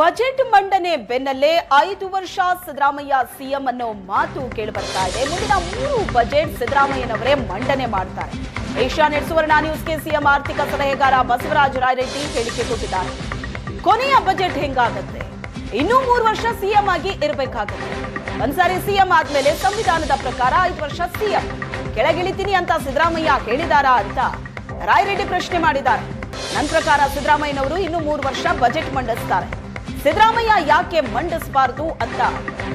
Budget ಮಂಡನೆ ಬೆನ್ನಲ್ಲೇ ಐದು ವರ್ಷ ಸಿದ್ದರಾಮಯ್ಯ ಸಿಎಂ ಅನ್ನೋ ಮಾತು ಕೇಳಿಬರ್ತಾ ಇದೆ. ಮುಂದಿನ ಮೂರು ಬಜೆಟ್ ಸಿದ್ದರಾಮಯ್ಯನವರೇ ಮಂಡನೆ ಮಾಡ್ತಾರೆ. ಏಷ್ಯಾನೆಟ್ ಸುವರ್ಣ ನ್ಯೂಸ್ಗೆ ಸಿಎಂ ಆರ್ಥಿಕ ಸಲಹೆಗಾರ ಬಸವರಾಜ ರಾಯರೆಡ್ಡಿ ಹೇಳಿಕೆ ಕೊಟ್ಟಿದ್ದಾರೆ. ಕೊನೆಯ ಬಜೆಟ್ ಹೆಂಗಾಗತ್ತೆ? ಇನ್ನೂ ಮೂರು ವರ್ಷ ಸಿಎಂ ಆಗಿ ಇರಬೇಕಾಗುತ್ತೆ. ಒಂದ್ಸಾರಿ ಸಿಎಂ ಆದ್ಮೇಲೆ ಸಂವಿಧಾನದ ಪ್ರಕಾರ ಐದು ವರ್ಷ ಸಿಎಂ. ಕೆಳಗಿಳಿತೀನಿ ಅಂತ ಸಿದ್ದರಾಮಯ್ಯ ಹೇಳಿದಾರಾ ಅಂತ ರಾಯರೆಡ್ಡಿ ಪ್ರಶ್ನೆ ಮಾಡಿದ್ದಾರೆ. ನನ್ನ ಪ್ರಕಾರ ಸಿದ್ದರಾಮಯ್ಯನವರು ಇನ್ನು ಮೂರು ವರ್ಷ ಬಜೆಟ್ ಮಂಡಿಸ್ತಾರೆ. ಸಿದ್ದರಾಮಯ್ಯ ಯಾಕೆ ಮಂಡಿಸಬಾರದು ಅಂತ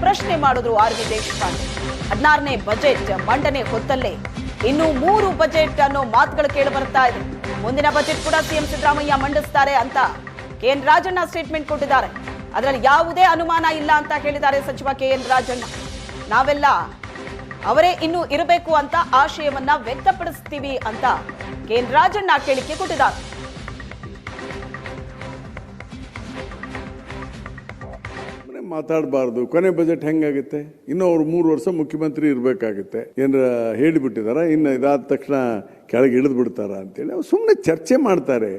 ಪ್ರಶ್ನೆ ಮಾಡಿದ್ರು ಆರ್ ವಿ ದೇಶಪಾಂಡೆ. ಹದಿನಾರನೇ ಬಜೆಟ್ ಮಂಡನೆ ಹೊತ್ತಲ್ಲೇ ಇನ್ನು ಮೂರು ಬಜೆಟ್ ಅನ್ನೋ ಮಾತುಗಳು ಕೇಳಿ ಬರ್ತಾ ಇದೆ. ಮುಂದಿನ ಬಜೆಟ್ ಕೂಡ ಸಿಎಂ ಸಿದ್ದರಾಮಯ್ಯ ಮಂಡಿಸ್ತಾರೆ ಅಂತ ಕೆ ಎನ್ ರಾಜಣ್ಣ ಸ್ಟೇಟ್ಮೆಂಟ್ ಕೊಟ್ಟಿದ್ದಾರೆ. ಅದರಲ್ಲಿ ಯಾವುದೇ ಅನುಮಾನ ಇಲ್ಲ ಅಂತ ಹೇಳಿದ್ದಾರೆ ಸಚಿವ ಕೆ ಎನ್ ರಾಜಣ್ಣ. ನಾವೆಲ್ಲ ಅವರೇ ಇನ್ನು ಇರಬೇಕು ಅಂತ ಆಶಯವನ್ನ ವ್ಯಕ್ತಪಡಿಸ್ತೀವಿ ಅಂತ ಕೆ ಎನ್ ರಾಜಣ್ಣ ಹೇಳಿಕೆ ಕೊಟ್ಟಿದ್ದಾರೆ. ಮಾತಾಡಬಾರ್ದು. ಕೊನೆ ಬಜೆಟ್ ಹೆಂಗಾಗುತ್ತೆ? ಇನ್ನು ಅವ್ರು ಮೂರು ವರ್ಷ ಮುಖ್ಯಮಂತ್ರಿ ಇರಬೇಕಾಗುತ್ತೆ. ಏನರ ಹೇಳಿಬಿಟ್ಟಿದಾರ? ಇನ್ನು ಇದಾದ ತಕ್ಷಣ ಕೆಳಗೆ ಇಳಿದು ಬಿಡ್ತಾರ ಅಂತೇಳಿ ಅವ್ರು ಸುಮ್ಮನೆ ಚರ್ಚೆ ಮಾಡ್ತಾರೆ.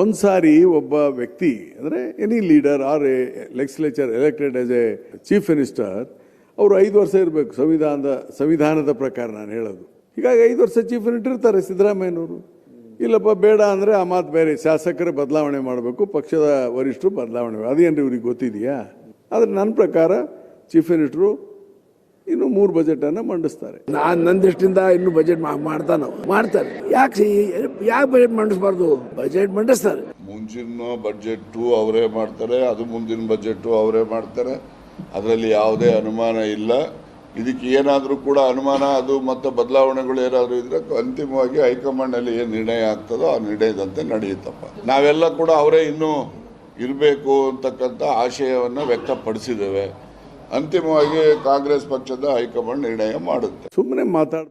ಒಂದು ಸಾರಿ ಒಬ್ಬ ವ್ಯಕ್ತಿ, ಅಂದರೆ any leader or a legislature elected as a chief minister ಅವರು ಐದು ವರ್ಷ ಇರಬೇಕು. ಸಂವಿಧಾನದ ಸಂವಿಧಾನದ ಪ್ರಕಾರ ನಾನು ಹೇಳೋದು. ಹೀಗಾಗಿ ಐದು ವರ್ಷ ಚೀಫ್ ಮಿನಿಸ್ಟರ್ ಇರ್ತಾರೆ ಸಿದ್ದರಾಮಯ್ಯನವರು. ಇಲ್ಲಪ್ಪ, ಬೇಡ ಅಂದರೆ ಆ ಮಾತು ಬೇರೆ. ಶಾಸಕರೇ ಬದಲಾವಣೆ ಮಾಡಬೇಕು, ಪಕ್ಷದ ವರಿಷ್ಠರು ಬದಲಾವಣೆ ಅದೇನು ಇವ್ರಿಗೆ ಗೊತ್ತಿದೆಯಾ? ಆದರೆ ನನ್ನ ಪ್ರಕಾರ ಚೀಫ್ ಮಿನಿಸ್ಟ್ರು ಇನ್ನು ಮೂರು ಬಜೆಟನ್ನು ಮಂಡಿಸ್ತಾರೆ. ನಾನು ನನ್ನ ದೃಷ್ಟಿಯಿಂದ ಇನ್ನು ಬಜೆಟ್ ಮಾಡ್ತಾನ ಮಾಡ್ತಾರೆ. ಯಾಕೆ ಯಾಕೆ ಬಜೆಟ್ ಮಂಡಿಸಬಾರ್ದು? ಬಜೆಟ್ ಮಂಡಿಸ್ತಾರೆ. ಮುಂಚಿನ ಬಜೆಟ್ಟು ಅವರೇ ಮಾಡ್ತಾರೆ ಅದು ಮುಂದಿನ ಬಜೆಟ್ಟು ಅವರೇ ಮಾಡ್ತಾರೆ. ಅದರಲ್ಲಿ ಯಾವುದೇ ಅನುಮಾನ ಇಲ್ಲ. ಇದಕ್ಕೆ ಏನಾದರೂ ಕೂಡ ಅನುಮಾನ ಅದು ಮತ್ತು ಬದಲಾವಣೆಗಳು ಏನಾದರೂ ಇದ್ರೆ ಅಂತಿಮವಾಗಿ ಹೈಕಮಾಂಡಲ್ಲಿ ಏನು ನಿರ್ಣಯ ಆಗ್ತದೋ ಆ ನಿರ್ಣಯದಂತೆ ನಡೆಯುತ್ತಪ್ಪ. ನಾವೆಲ್ಲ ಕೂಡ ಅವರೇ ಇನ್ನೂ ಇರಬೇಕು ಅಂತಕ್ಕಂಥ ಆಶಯವನ್ನು ವ್ಯಕ್ತಪಡಿಸಿದ್ದೇವೆ. ಅಂತಿಮವಾಗಿ ಕಾಂಗ್ರೆಸ್ ಪಕ್ಷದ ಹೈಕಮಾಂಡ್ ನಿರ್ಣಯ ಮಾಡುತ್ತೆ. ಸುಮ್ಮನೆ ಮಾತಾಡ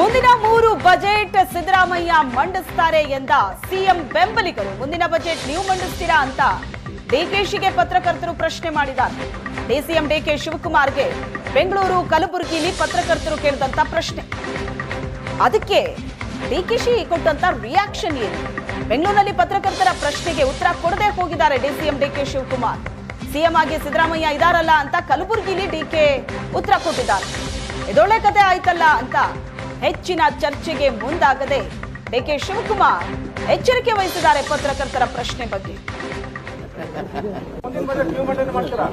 ಮುಂದಿನ ಮೂರು ಬಜೆಟ್ ಸಿದ್ದರಾಮಯ್ಯ ಮಂಡಿಸ್ತಾರೆ ಎಂದ ಸಿಎಂ ಬೆಂಬಲಿಗರು. ಮುಂದಿನ ಬಜೆಟ್ ನೀವು ಮಂಡಿಸ್ತೀರಾ ಅಂತ ಡಿಕೆಶಿಗೆ ಪತ್ರಕರ್ತರು ಪ್ರಶ್ನೆ ಮಾಡಿದ್ದಾರೆ. ಡಿಸಿಎಂ ಡಿಕೆ ಶಿವಕುಮಾರ್ಗೆ ಬೆಂಗಳೂರು ಕಲಬುರಗಿಲಿ ಪತ್ರಕರ್ತರು ಕೇಳಿದಂತ ಪ್ರಶ್ನೆ. ಅದಕ್ಕೆ ಡಿಕೆಶಿ ಕೊಟ್ಟಂತ ರಿಯಾಕ್ಷನ್ ಏನು? ಬೆಂಗಳೂರಿನಲ್ಲಿ ಪತ್ರಕರ್ತರ ಪ್ರಶ್ನೆಗೆ ಉತ್ತರ ಕೊಡದೆ ಹೋಗಿದ್ದಾರೆ ಡಿಸಿಎಂ ಡಿಕೆ ಶಿವಕುಮಾರ್. ಸಿಎಂ ಆಗಿ ಸಿದ್ದರಾಮಯ್ಯ ಇದಾರಲ್ಲ ಅಂತ ಕಲಬುರಗಿಲಿ ಡಿಕೆ ಉತ್ತರ ಕೊಟ್ಟಿದ್ದಾರೆ. ಇದೊಳ್ಳೆ ಕತೆ ಆಯ್ತಲ್ಲ ಅಂತ ಹೆಚ್ಚಿನ ಚರ್ಚೆಗೆ ಮುಂದಾಗದೆ ಡಿಕೆ ಶಿವಕುಮಾರ್ ಎಚ್ಚರಿಕೆ ವಹಿಸಿದ್ದಾರೆ ಪತ್ರಕರ್ತರ ಪ್ರಶ್ನೆ ಬಗ್ಗೆ. ಮಾಡ್ತೀರಾ?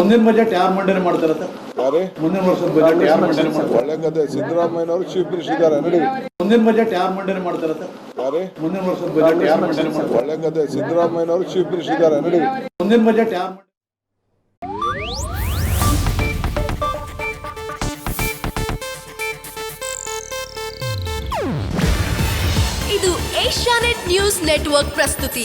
ಮುಂದಿನ ಬಜೆಟ್ ಯಾರು ಮಂಡನೆ ಮಾಡ್ತಾರೆ ಸರ್? ಯಾರೇ? ಮುಂದಿನ ವರ್ಷದ ಬಜೆಟ್ ಯಾರು ಮಂಡನೆ ಮಾಡ್ತಾರೆ? ಒಳ್ಳೆ ಸಿದ್ದರಾಮಯ್ಯನವರು ಚೀಫ್ ಮಿನಿಸ್ಟರ್ ಇದ್ದಾರೆ ನೋಡಿ. ಮುಂದಿನ ಬಜೆಟ್ ಯಾರು ಮಂಡನೆ ಮಾಡ್ತಾರೆ ಸರ್? ಯಾರೇ? ಮುಂದಿನ ವರ್ಷದ ಬಜೆಟ್ ಯಾರು ಮಂಡನೆ ಮಾಡ್ತಾರೆ? ಒಳ್ಳೆ ಕತೆ ಸಿದ್ದರಾಮಯ್ಯನವರು ಚೀಫ್ ಮಿನಿಸ್ಟರ್ ಇದ್ದಾರೆ ನಡಿ. ಮುಂದಿನ ಬಜೆಟ್ ಯಾರು ಇದು ಏಷ್ಯಾನೆಟ್ ನ್ಯೂಸ್ ನೆಟ್ವರ್ಕ್ ಪ್ರಸ್ತುತಿ.